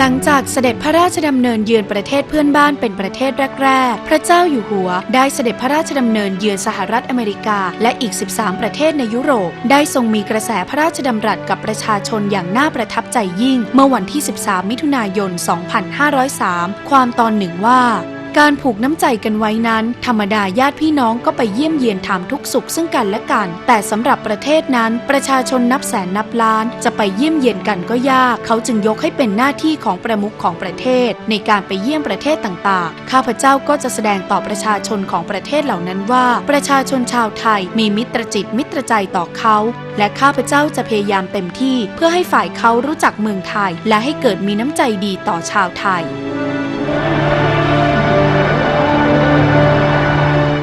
หลังจากเสด็จพระราชดำเนินเยือนประเทศเพื่อนบ้านเป็นประเทศแรกๆ พระเจ้าอยู่หัว ได้เสด็จพระราชดำเนินเยือนสหรัฐอเมริกา และอีก 13 ประเทศในยุโรป ได้ทรงมีกระแสพระราชดำรัสกับประชาชนอย่างน่าประทับใจยิ่ง เมื่อวันที่ 13 มิถุนายน 2503 ความตอนหนึ่งว่า การผูกน้ำใจกันไว้นั้น ธรรมดาญาติพี่น้องก็ไปเยี่ยมเยียนถามทุกสุขซึ่งกันและกัน แต่สำหรับประเทศนั้น ประชาชนนับแสนนับล้าน จะไปเยี่ยมเยียนกันก็ยาก เขาจึงยกให้เป็นหน้าที่ของประมุขของประเทศ ในการไปเยี่ยมประเทศต่างๆ ข้าพเจ้าก็จะแสดงต่อประชาชนของประเทศเหล่านั้นว่า ประชาชนชาวไทยมีมิตรจิตมิตรใจต่อเขา และข้าพเจ้าจะพยายามเต็มที่ เพื่อให้ฝ่ายเขารู้จักเมืองไทย และให้เกิดมีน้ำใจดีต่อชาวไทย